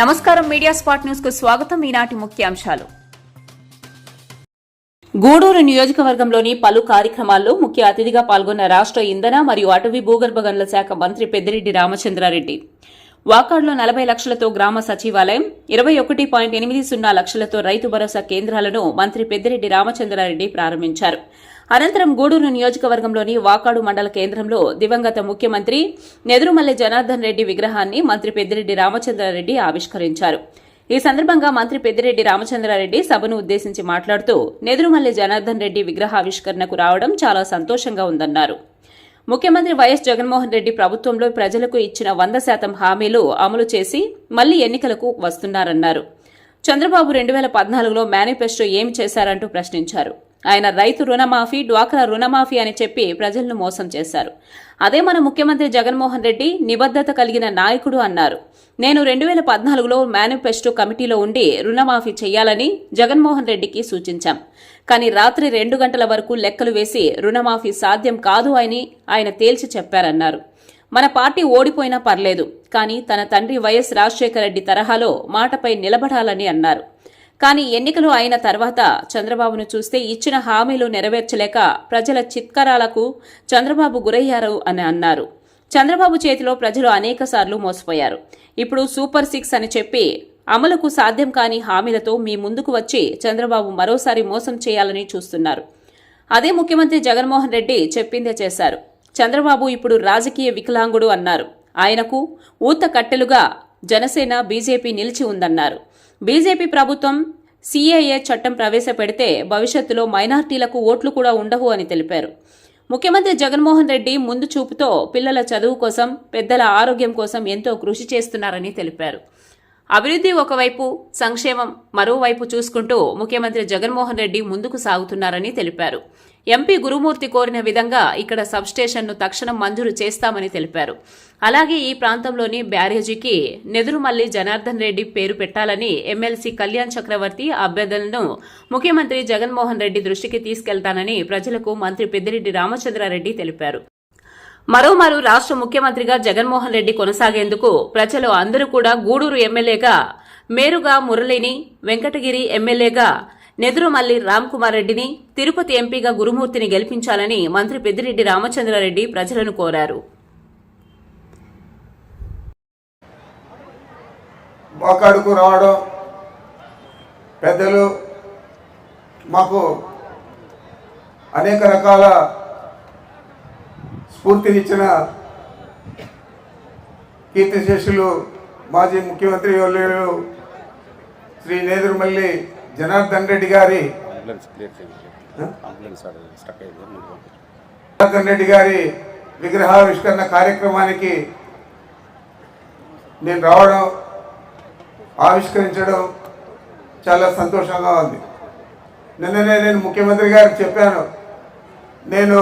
నమస్కారం media spot న్యూస్కు స్వాగతం. ఈనాటి ముఖ్యాంశాలు గూడూరు నియోజకవర్గంలోని పలు కార్యక్రమాల్లో ముఖ్య అతిథిగా పాల్గొన్న రాష్ట్ర ఇంధన మరియు అటవీ భూగర్భ గనుల శాఖ మంత్రి పెద్దిరెడ్డి రామచంద్రారెడ్డి. వాకాడ్లో నలభై లక్షలతో గ్రామ సచివాలయం ఇరవై ఒకటి పాయింట్ ఎనిమిది సున్నా లక్షలతో రైతు భరోసా కేంద్రాలను మంత్రి పెద్దిరెడ్డి రామచంద్రారెడ్డి ప్రారంభించారు. అనంతరం గూడూరు నియోజకవర్గంలోని వాకాడు మండల కేంద్రంలో దివంగత ముఖ్యమంత్రి నెదురుమల్లె జనార్దన్ రెడ్డి విగ్రహాన్ని మంత్రి పెద్దిరెడ్డి రామచంద్రారెడ్డి ఆవిష్కరించారు. ఈ సందర్భంగా మంత్రి పెద్దిరెడ్డి రామచంద్రారెడ్డి సభను ఉద్దేశించి మాట్లాడుతూ నెదురుమల్లి జనార్దన్ రెడ్డి విగ్రహావిష్కరణకు రావడం చాలా సంతోషంగా ఉందన్నారు. ముఖ్యమంత్రి వైఎస్ జగన్మోహన్ రెడ్డి ప్రభుత్వంలో ప్రజలకు ఇచ్చిన వంద శాతం హామీలు అమలు చేసి మళ్ళీ ఎన్నికలకు వస్తున్నారన్నారు. చంద్రబాబు రెండు వేల పద్నాలుగులో మేనిఫెస్టో ఏమి చేశారంటూ ప్రశ్నించారు. ఆయన రైతు రుణమాఫీ డ్వాక్రా రుణమాఫీ అని చెప్పి ప్రజలను మోసం చేశారు. అదే మన ముఖ్యమంత్రి జగన్మోహన్ రెడ్డి నిబద్దత కలిగిన నాయకుడు అన్నారు. నేను రెండు వేల పద్నాలుగులో మేనిఫెస్టో కమిటీలో ఉండి రుణమాఫీ చేయాలని జగన్మోహన్ రెడ్డికి సూచించాం. కానీ రాత్రి రెండు గంటల వరకు లెక్కలు వేసి రుణమాఫీ సాధ్యం కాదు అని ఆయన తేల్చి చెప్పారన్నారు. మన పార్టీ ఓడిపోయినా పర్లేదు కానీ తన తండ్రి వైఎస్ రాజశేఖర రెడ్డి తరహాలో మాటపై నిలబడాలని అన్నారు. కానీ ఎన్నికలు అయిన తర్వాత చంద్రబాబును చూస్తే ఇచ్చిన హామీలు నెరవేర్చలేక ప్రజల చిత్కరాలకు చంద్రబాబు గురయ్యారు అని అన్నారు. చంద్రబాబు చేతిలో ప్రజలు అనేకసార్లు మోసపోయారు. ఇప్పుడు సూపర్ సిక్స్ అని చెప్పి అమలుకు సాధ్యం కాని హామీలతో మీ ముందుకు వచ్చి చంద్రబాబు మరోసారి మోసం చేయాలని చూస్తున్నారు. అదే ముఖ్యమంత్రి జగన్మోహన్ రెడ్డి చెప్పిందే చేశారు. చంద్రబాబు ఇప్పుడు రాజకీయ వికలాంగుడు అన్నారు. ఆయనకు ఊత కట్టెలుగా జనసేన బీజేపీ నిలిచి ఉందన్నారు. బీజేపీ ప్రభుత్వం సీఏఏ చట్టం ప్రవేశపెడితే భవిష్యత్తులో మైనార్టీలకు ఓట్లు కూడా ఉండవు అని తెలిపారు. ముఖ్యమంత్రి జగన్మోహన్ రెడ్డి ముందు చూపుతో పిల్లల చదువు కోసం పెద్దల ఆరోగ్యం కోసం ఎంతో కృషి చేస్తున్నారని తెలిపారు. అభివృద్ధి ఒకవైపు సంక్షేమం మరోవైపు చూసుకుంటూ ముఖ్యమంత్రి జగన్మోహన్ రెడ్డి ముందుకు సాగుతున్నారని తెలిపారు. ఎంపీ గురుమూర్తి కోరిన విధంగా ఇక్కడ సబ్స్టేషన్ను తక్షణం మంజూరు చేస్తామని తెలిపారు. అలాగే ఈ ప్రాంతంలోని బ్యారేజీకి నెదురుమల్లి జనార్దన్ రెడ్డి పేరు పెట్టాలని ఎమ్మెల్సీ కళ్యాణ్ చక్రవర్తి అభ్యర్థులను ముఖ్యమంత్రి జగన్మోహన్ రెడ్డి దృష్టికి తీసుకెళ్తానని ప్రజలకు మంత్రి పెద్దిరెడ్డి రామచంద్రారెడ్డి తెలిపారు. మరోమారు రాష్ట్ర ముఖ్యమంత్రిగా జగన్మోహన్ రెడ్డి కొనసాగేందుకు ప్రజలు అందరూ కూడా గూడూరు ఎమ్మెల్యేగా మేరుగా మురళిని వెంకటగిరి ఎమ్మెల్యేగా నెదురుమల్లి రామ్కుమార్ రెడ్డిని తిరుపతి ఎంపీగా గురుమూర్తిని గెలిపించాలని మంత్రి పెద్దిరెడ్డి రామచంద్రారెడ్డి ప్రజలను కోరారు. రావడం పెద్దలు మాకు అనేక రకాల స్ఫూర్తినిచ్చిన కీర్తిశేషులు మాజీ ముఖ్యమంత్రి వర్యులు శ్రీ నేదురుమల్లి జనార్దన్ రెడ్డి గారి. జనార్దన్ రెడ్డి గారి విగ్రహావిష్కరణ కార్యక్రమానికి నేను రావడం ఆవిష్కరించడం చాలా సంతోషంగా ఉంది. నిన్ననే నేను ముఖ్యమంత్రి గారికి చెప్పాను నేను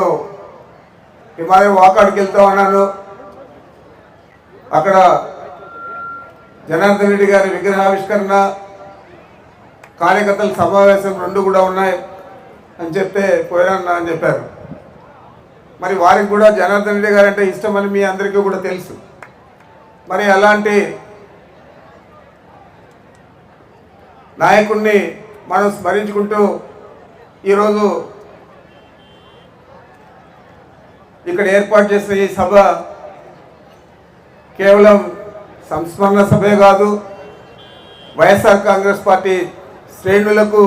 ఈ వాకాడికి వెళ్తా ఉన్నాను. అక్కడ జనార్దన్ రెడ్డి గారి విగ్రహావిష్కరణ కార్యకర్తల సమావేశం రెండు కూడా ఉన్నాయి అని చెప్తే పోయినా అని చెప్పారు. మరి వారికి కూడా జనార్దన్ రెడ్డి గారు అంటే ఇష్టమని మీ అందరికీ కూడా తెలుసు. మరి అలాంటి నాయకుడిని మనం స్మరించుకుంటూ ఈరోజు ఇక్కడ ఏర్పాటు చేసిన ఈ సభ కేవలం సంస్మరణ సభే కాదు వైఎస్ఆర్ కాంగ్రెస్ పార్టీ శ్రేణులకు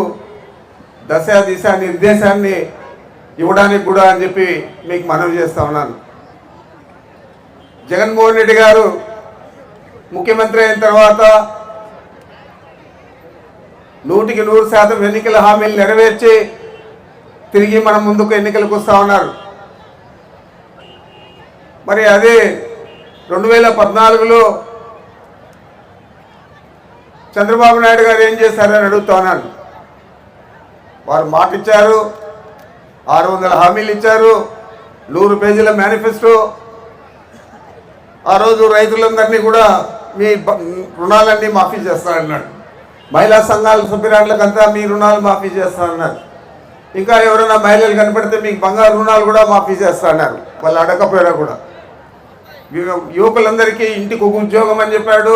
దశ దిశ నిర్దేశాన్ని ఇవ్వడానికి కూడా అని చెప్పి మీకు మనవి చేస్తా ఉన్నాను. జగన్మోహన్ రెడ్డి గారు ముఖ్యమంత్రి అయిన తర్వాత నూటికి నూరు శాతం ఎన్నికల హామీలు నెరవేర్చి తిరిగి మనం ముందుకు ఎన్నికలకు వస్తూ ఉన్నారు. మరి అదే రెండు వేల పద్నాలుగులో చంద్రబాబు నాయుడు గారు ఏం చేశారని అడుగుతున్నాను వారు మాట ఇచ్చారు ఆరు వందల హామీలు ఇచ్చారు నూరు పేజీల మేనిఫెస్టో. ఆ రోజు రైతులందరినీ కూడా మీ రుణాలన్నీ మాఫీ చేస్తానన్నాడు మహిళా సంఘాల సభ్యురాళ్ళకంతా మీ రుణాలు మాఫీ చేస్తానన్నారు ఇంకా ఎవరైనా మహిళలు కనపడితే మీకు బంగారు రుణాలు కూడా మాఫీ చేస్తానన్నారు వాళ్ళు అడగకపోయినా కూడా. యువకులందరికీ ఇంటికి ఒక ఉద్యోగం అని చెప్పాడు.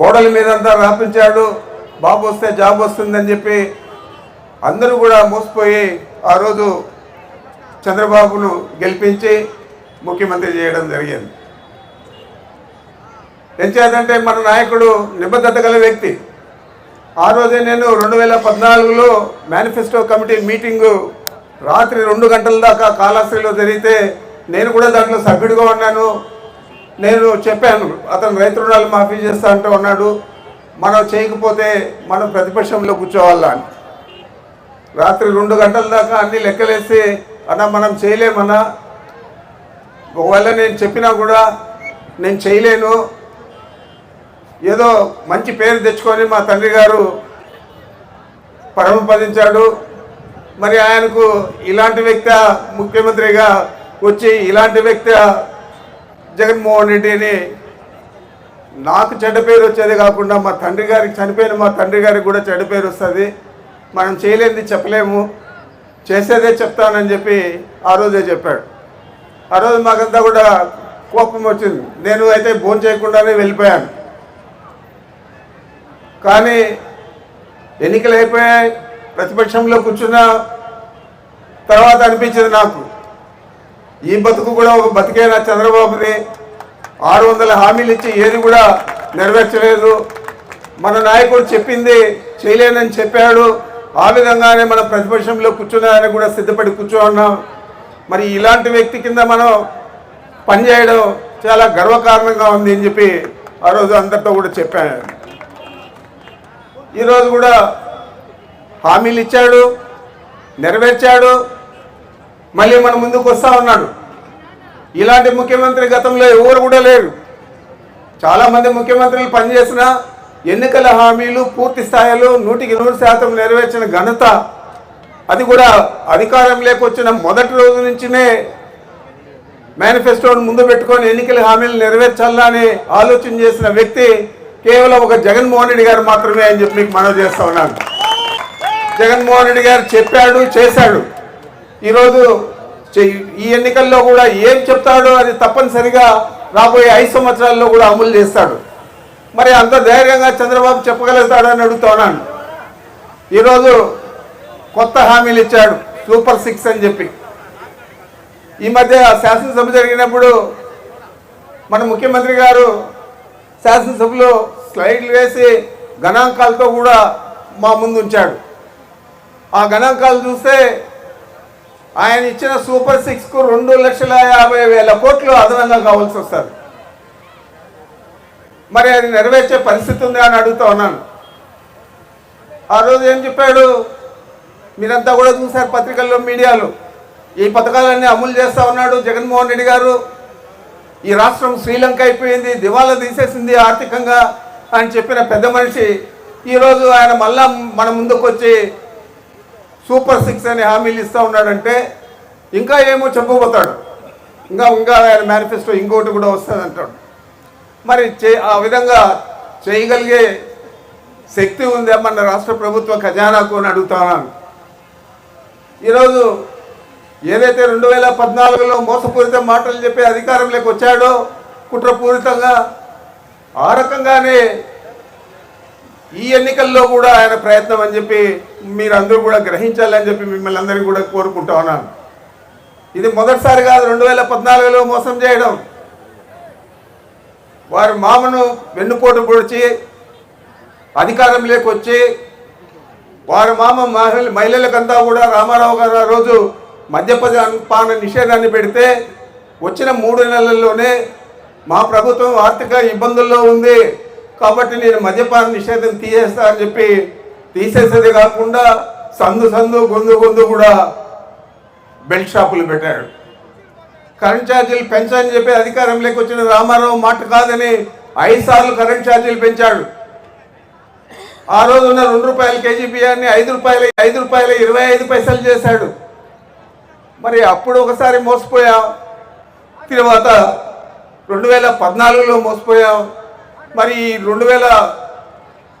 గోడల మీదంతా రాపించాడు బాబు వస్తే జాబ్ వస్తుందని చెప్పి అందరూ కూడా మోసపోయి ఆ రోజు చంద్రబాబును గెలిపించి ముఖ్యమంత్రి చేయడం జరిగింది. ఎంచేదంటే మన నాయకుడు నిబద్ధత గల వ్యక్తి. ఆ రోజే నేను రెండు వేల పద్నాలుగులో మేనిఫెస్టో కమిటీ మీటింగు రాత్రి రెండు గంటల దాకా కాళాశ్రీలో జరిగితే నేను కూడా దాంట్లో సభ్యుడిగా ఉన్నాను. నేను చెప్పాను అతను రైతు రుణాలు మాఫీ చేస్తా అంటూ ఉన్నాడు మనం చేయకపోతే మనం ప్రతిపక్షంలో కూర్చోవాలా అని. రాత్రి రెండు గంటల దాకా అన్ని లెక్కలేసి అన్న మనం చేయలేమన్నా ఒకవేళ నేను చెప్పినా కూడా నేను చేయలేను. ఏదో మంచి పేరు తెచ్చుకొని మా తండ్రి గారు పరమపదించాడు. మరి ఆయనకు ఇలాంటి వ్యక్తి ముఖ్యమంత్రిగా వచ్చి ఇలాంటి వ్యక్తి జగన్మోహన్ రెడ్డిని నాకు చెడ్డ పేరు వచ్చేది కాకుండా మా తండ్రి గారికి చనిపోయిన మా తండ్రి గారికి కూడా చెడ్డ పేరు వస్తుంది. మనం చేయలేనిది చెప్పలేము. చేసేదే చెప్తానని చెప్పి ఆ రోజే చెప్పాడు. ఆ రోజు మాకంతా కూడా కోపం వచ్చింది. నేను అయితే భోజనం చేయకుండానే వెళ్ళిపోయాను. కానీ ఎన్నికలు అయిపోయాయి ప్రతిపక్షంలో కూర్చున్న తర్వాత అనిపించింది నాకు. ఈ బతుకు కూడా ఒక బతికేనా చంద్రబాబుది ఆరు వందల హామీలు ఇచ్చి ఏది కూడా నెరవేర్చలేదు. మన నాయకుడు చెప్పింది చేయలేనని చెప్పాడు. ఆ విధంగానే మన ప్రతిపక్షంలో కూర్చున్నారని కూడా సిద్ధపడి కూర్చోన్నాం. మరి ఇలాంటి వ్యక్తి కింద మనం పనిచేయడం చాలా గర్వకారణంగా ఉంది అని చెప్పి ఆ రోజు అందరితో కూడా చెప్పాను. ఈరోజు కూడా హామీలు ఇచ్చాడు నెరవేర్చాడు. మళ్ళీ మన ముందుకు వస్తా ఉన్నాడు. ఇలాంటి ముఖ్యమంత్రి గతంలో ఎవరు కూడా లేరు. చాలామంది ముఖ్యమంత్రులు పనిచేసిన ఎన్నికల హామీలు పూర్తి స్థాయిలో నూటికి నూరు శాతం నెరవేర్చిన ఘనత అది కూడా అధికారం లేకొచ్చిన మొదటి రోజు నుంచినే మేనిఫెస్టోను ముందు పెట్టుకొని ఎన్నికల హామీలు నెరవేర్చాలని ఆలోచన చేసిన వ్యక్తి కేవలం ఒక జగన్మోహన్ రెడ్డి గారు మాత్రమే అని చెప్పి మీకు మనవి చేస్తా ఉన్నాను. జగన్మోహన్ రెడ్డి గారు చెప్పాడు చేశాడు. ఈరోజు ఈ ఎన్నికల్లో కూడా ఏం చెప్తాడో అది తప్పనిసరిగా రాబోయే ఐదు సంవత్సరాల్లో కూడా అమలు చేస్తాడు. మరి అంత ధైర్యంగా చంద్రబాబు చెప్పగలుగుతాడు అని అడుగుతున్నాను. ఈరోజు కొత్త హామీలు ఇచ్చాడు సూపర్ సిక్స్ అని చెప్పి. ఈ మధ్య శాసనసభ జరిగినప్పుడు మన ముఖ్యమంత్రి గారు శాసనసభలో స్లైడ్లు వేసి గణాంకాలతో కూడా మా ముందు ఉంచాడు. ఆ గణాంకాలు చూస్తే ఆయన ఇచ్చిన సూపర్ సిక్స్కు రెండు లక్షల యాభై వేల కోట్లు అదనంగా కావాల్సి వస్తుంది. మరి అది నెరవేర్చే పరిస్థితి ఉంది అని అడుగుతా ఉన్నాను. ఆ రోజు ఏం చెప్పాడు? మీరంతా కూడా చూసారు పత్రికల్లో మీడియాలో. ఈ పథకాలన్నీ అమలు చేస్తా ఉన్నాడు జగన్మోహన్ రెడ్డి గారు. ఈ రాష్ట్రం శ్రీలంక అయిపోయింది దివాలా తీసేసింది ఆర్థికంగా అని చెప్పిన పెద్ద మనిషి. ఈరోజు ఆయన మళ్ళా మన ముందుకు వచ్చి సూపర్ సిక్స్ అని హామీలు ఇస్తూ ఉన్నాడంటే ఇంకా ఏమో చెప్పబోతాడు. ఇంకా ఇంకా ఆయన మేనిఫెస్టో ఇంకోటి కూడా వస్తుంది అంటాడు. మరి చే ఆ విధంగా చేయగలిగే శక్తి ఉందా మన రాష్ట్ర ప్రభుత్వ ఖజానాకు అని అడుగుతున్నాను ఈరోజు ఏదైతే రెండు వేల పద్నాలుగులో మోసపూరిత మాటలు చెప్పి అధికారంలోకి వచ్చాడో కుట్రపూరితంగా ఆ రకంగానే ఈ ఎన్నికల్లో కూడా ఆయన ప్రయత్నం అని చెప్పి మీరందరూ కూడా గ్రహించాలని చెప్పి మిమ్మల్ని అందరికీ కూడా కోరుకుంటా ఉన్నాను. ఇది మొదటిసారి కాదు రెండు వేల పద్నాలుగులో మోసం చేయడం. వారి మామను వెన్నుపోటు పొడిచి అధికారంలోకి వచ్చి వారి మామ మహిళ మహిళలకంతా కూడా రామారావు గారు ఆ రోజు మద్యపాన నిషేధాన్ని పెడితే వచ్చిన మూడు నెలల్లోనే మా ప్రభుత్వం ఆర్థిక ఇబ్బందుల్లో ఉంది. కాబట్టి నేను మద్యపాన నిషేధం తీసేస్తా అని చెప్పి తీసేసేది కాకుండా సందు సందు గొంతు గొంతు కూడా బెల్ట్ షాపులు పెట్టాడు. కరెంట్ ఛార్జీలు పెంచని చెప్పి అధికారంలోకి వచ్చిన రామారావు మాట కాదని ఐదు సార్లు కరెంట్ ఛార్జీలు పెంచాడు. ఆ రోజున రెండు రూపాయల కేజీ బియ్యాన్ని ఐదు రూపాయల ఐదు రూపాయల ఇరవై ఐదు పైసలు చేశాడు. మరి అప్పుడు ఒకసారి మోసపోయాం. తర్వాత రెండు వేల పద్నాలుగులో మోసపోయాం. మరి ఈ రెండు వేల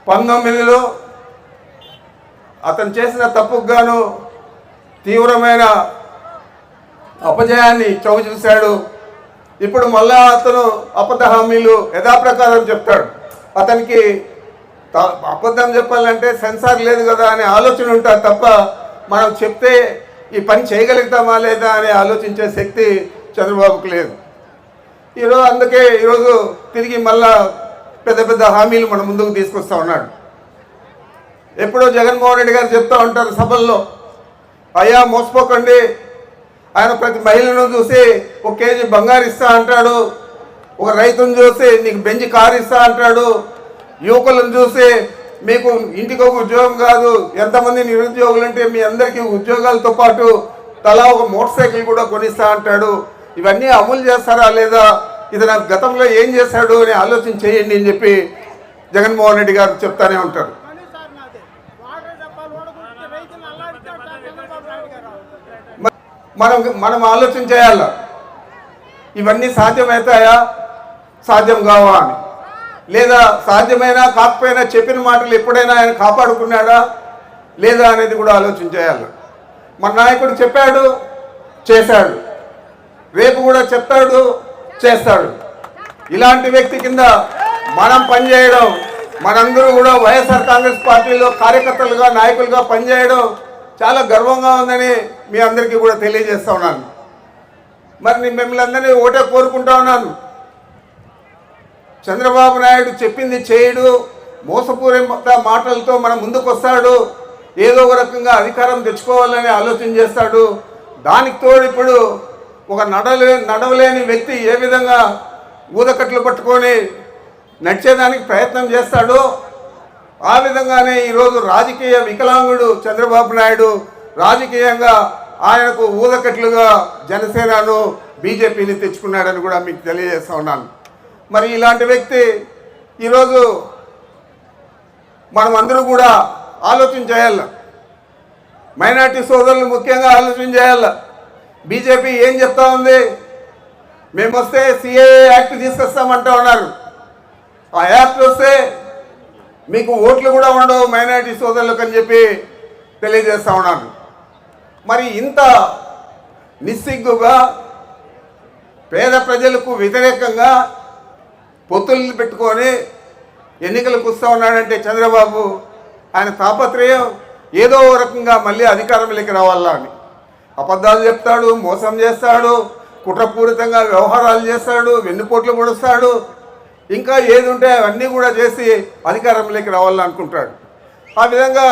పంతొమ్మిదిలో అతను చేసిన తప్పుకు గాను తీవ్రమైన అపజయాన్ని చవి చూశాడు. ఇప్పుడు మళ్ళా అతను అబద్ధ హామీలు యథాప్రకారం చెప్తాడు. అతనికి అబద్ధం చెప్పాలంటే సెన్సార్ లేదు కదా అనే ఆలోచన ఉంటుంది తప్ప మనం చెప్తే ఈ పని చేయగలుగుతామా లేదా అని ఆలోచించే శక్తి చంద్రబాబుకు లేదు. ఈరోజు అందుకే ఈరోజు తిరిగి మళ్ళా పెద్ద పెద్ద హామీలు మన ముందుకు తీసుకొస్తా ఉన్నాడు. ఎప్పుడో జగన్మోహన్ రెడ్డి గారు చెప్తా ఉంటారు సభల్లో అయ్యా మోసపోకండి. ఆయన ప్రతి మహిళను చూసి ఒక కేజీ బంగారు ఇస్తా అంటాడు. ఒక రైతును చూసి నీకు బెంచి కారు ఇస్తా అంటాడు. యువకులను చూసి మీకు ఇంటికి ఒక ఉద్యోగం కాదు. ఎంతమంది నిరుద్యోగులు అంటే మీ అందరికీ ఉద్యోగాలతో పాటు తలా ఒక మోటార్ సైకిల్ కూడా కొనిస్తా అంటాడు. ఇవన్నీ అమలు చేస్తారా లేదా? ఇది నాకు గతంలో ఏం చేశాడు అని ఆలోచన చేయండి అని చెప్పి జగన్మోహన్ రెడ్డి గారు చెప్తానే ఉంటారు. మనం మనం ఆలోచన చేయాల? ఇవన్నీ సాధ్యమవుతాయా సాధ్యం కావా అని. లేదా సాధ్యమైనా కాకపోయినా చెప్పిన మాటలు ఎప్పుడైనా ఆయన కాపాడుకున్నాడా? లేదా అనేది కూడా ఆలోచన చేయాలి? మన నాయకుడు చెప్పాడు చేశాడు. రేపు కూడా చెప్తాడు చేస్తాడు. ఇలాంటి వ్యక్తి కింద మనం పనిచేయడం మనందరూ కూడా వైఎస్ఆర్ కాంగ్రెస్ పార్టీలో కార్యకర్తలుగా నాయకులుగా పనిచేయడం చాలా గర్వంగా ఉందని మీ అందరికీ కూడా తెలియజేస్తా ఉన్నాను. మరి మిమ్మల్ని అందరినీ ఒకటే కోరుకుంటా ఉన్నాను. చంద్రబాబు నాయుడు చెప్పింది చేయడు మోసపూరిత మాటలతో మన ముందుకు వస్తాడు ఏదో ఒక రకంగా అధికారం తెచ్చుకోవాలని ఆలోచన చేస్తాడు. దానికి తోడు ఇప్పుడు ఒక నడలే నడవలేని వ్యక్తి ఏ విధంగా ఊదకట్లు పట్టుకొని నడిచేదానికి ప్రయత్నం చేస్తాడో ఆ విధంగానే ఈరోజు రాజకీయ వికలాంగుడు చంద్రబాబు నాయుడు రాజకీయంగా ఆయనకు ఊదకట్లుగా జనసేనను బీజేపీని తెచ్చుకున్నాడని కూడా మీకు తెలియజేస్తా ఉన్నాను. మరి ఇలాంటి వ్యక్తి ఈరోజు మనం అందరూ కూడా ఆలోచన చేయాలి. మైనార్టీ సోదరులు ముఖ్యంగా ఆలోచన చేయాలి. బీజేపీ ఏం చెప్తా ఉంది? మేము వస్తే సిఏఏ యాక్ట్ తీసుకొస్తామంటా ఉన్నారు. ఆ యాక్ట్ వస్తే మీకు ఓట్లు కూడా ఉండవు మైనారిటీ సోదరులకు అని చెప్పి తెలియజేస్తా ఉన్నారు. మరి ఇంత నిస్సిగ్గుగా పేద ప్రజలకు వ్యతిరేకంగా పొత్తుల్ని పెట్టుకొని ఎన్నికలకు వస్తూ ఉన్నాడంటే చంద్రబాబు ఆయన తాపత్రయం ఏదో రకంగా మళ్ళీ అధికారంలోకి రావాలా అని అబద్ధాలు చెప్తాడు మోసం చేస్తాడు కుట్రపూరితంగా వ్యవహారాలు చేస్తాడు వెన్నుపోట్లు పొడుస్తాడు. ఇంకా ఏది ఉంటే అవన్నీ కూడా చేసి అధికారంలోకి రావాలని అనుకుంటాడు. ఆ విధంగా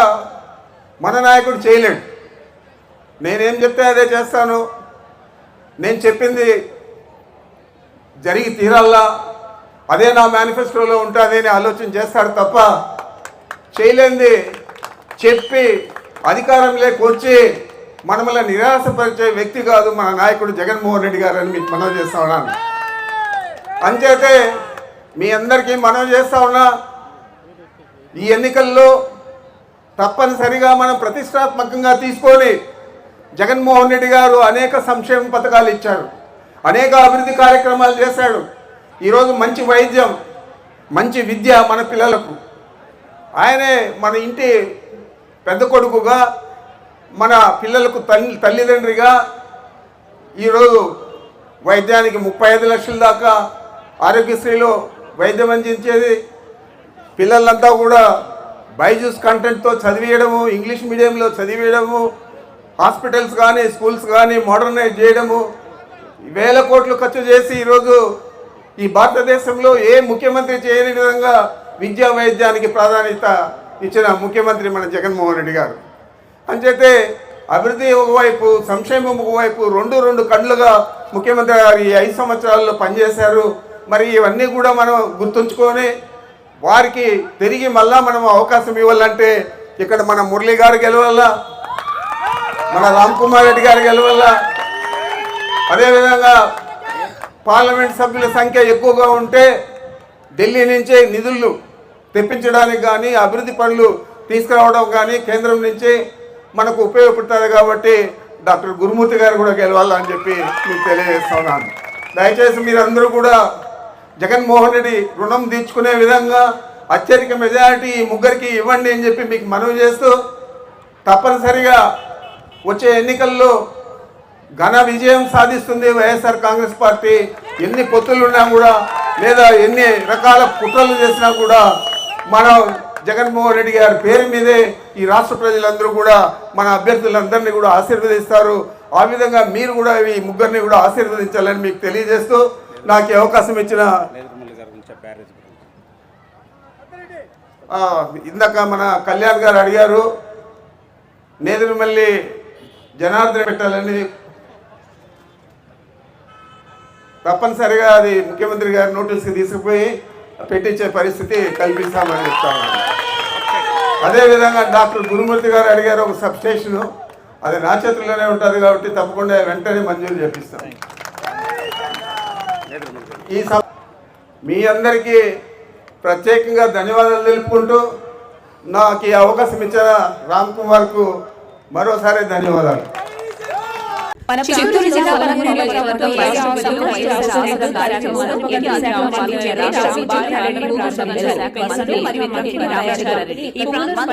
మన నాయకుడు చేయలేడు. నేనేం చెప్తే అదే చేస్తాను. నేను చెప్పింది జరిగి తీరాల్లా. అదే నా మేనిఫెస్టోలో ఉంటుంది అని ఆలోచన చేస్తాడు తప్ప చేయలేంది చెప్పి అధికారంలోకి వచ్చి మనమల్ని నిరాశపరిచే వ్యక్తి కాదు మన నాయకుడు జగన్మోహన్ రెడ్డి గారు అని మీకు మనవి చేస్తా ఉన్నాను. అంచేతే మీ అందరికీ మనవి చేస్తా ఉన్నా ఈ ఎన్నికల్లో తప్పనిసరిగా మనం ప్రతిష్టాత్మకంగా తీసుకొని జగన్మోహన్ రెడ్డి గారు అనేక సంక్షేమ పథకాలు ఇచ్చారు అనేక అభివృద్ధి కార్యక్రమాలు చేశాడు. ఈరోజు మంచి వైద్యం మంచి విద్య మన పిల్లలకు. ఆయనే మన ఇంటి పెద్ద కొడుకుగా మన పిల్లలకు తల్లి తల్లిదండ్రిగా ఈరోజు వైద్యానికి ముప్పై ఐదు లక్షల దాకా ఆరోగ్యశ్రీలో వైద్యం అందించేది. పిల్లలంతా కూడా బైజూస్ కంటెంట్తో చదివేయడము ఇంగ్లీష్ మీడియంలో చదివేయడము హాస్పిటల్స్ కానీ స్కూల్స్ కానీ మోడర్నైజ్ చేయడము వేల కోట్లు ఖర్చు చేసి ఈరోజు ఈ భారతదేశంలో ఏ ముఖ్యమంత్రి చేయని విధంగా విద్యా వైద్యానికి ప్రాధాన్యత ఇచ్చిన ముఖ్యమంత్రి మన జగన్మోహన్ రెడ్డి గారు. అంచేతే అభివృద్ధి ఒకవైపు సంక్షేమం ఒకవైపు రెండు రెండు కండ్లుగా ముఖ్యమంత్రి గారు ఈ ఐదు సంవత్సరాల్లో పనిచేశారు. మరి ఇవన్నీ కూడా మనం గుర్తుంచుకొని వారికి తిరిగి మళ్ళా మనం అవకాశం ఇవ్వాలంటే ఇక్కడ మన మురళి గారు గెలవాలా మన రామ్ కుమార్ రెడ్డి గారు గెలవాలా. అదేవిధంగా పార్లమెంట్ సభ్యుల సంఖ్య ఎక్కువగా ఉంటే ఢిల్లీ నుంచే నిధులు తెప్పించడానికి కానీ అభివృద్ధి పనులు తీసుకురావడం కానీ కేంద్రం నుంచి మనకు ఉపయోగపడుతుంది కాబట్టి డాక్టర్ గురుమూర్తి గారు కూడా గెలవాలని చెప్పి మీకు తెలియజేస్తున్నాను. దయచేసి మీరందరూ కూడా జగన్మోహన్ రెడ్డి రుణం తీర్చుకునే విధంగా అత్యధిక మెజారిటీ ముగ్గురికి ఇవ్వండి అని చెప్పి మీకు మనవి చేస్తూ తప్పనిసరిగా వచ్చే ఎన్నికల్లో ఘన విజయం సాధిస్తుంది వైఎస్ఆర్ కాంగ్రెస్ పార్టీ. ఎన్ని పొత్తులున్నా కూడా లేదా ఎన్ని రకాల కుట్రలు చేసినా కూడా మనం జగన్మోహన్ రెడ్డి గారి పేరు మీదే ఈ రాష్ట్ర ప్రజలందరూ కూడా మన అభ్యర్థులందరినీ కూడా ఆశీర్వదిస్తారు. ఆ విధంగా మీరు కూడా ఈ ముగ్గురిని కూడా ఆశీర్వదించాలని మీకు తెలియజేస్తూ నాకు అవకాశం ఇచ్చిన ఇందాక మన కళ్యాణ్ గారు అడిగారు నేదురుమల్లి జనార్దన్ పెట్టాలని తప్పనిసరిగా అది ముఖ్యమంత్రి గారి నోటీస్కి తీసుకుపోయి పెట్టించే పరిస్థితి కల్పిస్తామని చెప్తాను అదేవిధంగా డాక్టర్ గురుమూర్తి గారు అడిగారు ఒక సబ్ స్టేషను అది నా చేతుల్లోనే ఉంటుంది కాబట్టి తప్పకుండా వెంటనే మంజూరు చేపిస్తాం. ఈ మీ అందరికీ ప్రత్యేకంగా ధన్యవాదాలు తెలుపుకుంటూ నాకు ఈ అవకాశం ఇచ్చిన రామ్ కుమార్కు మరోసారి ధన్యవాదాలు. పాల్గొనే రాష్ట్ర విద్యారెడ్డి భూగర్భ శాఖ మంత్రి మరియు మంత్రి రామచంద్రారెడ్డి ఈ ప్రభుత్వ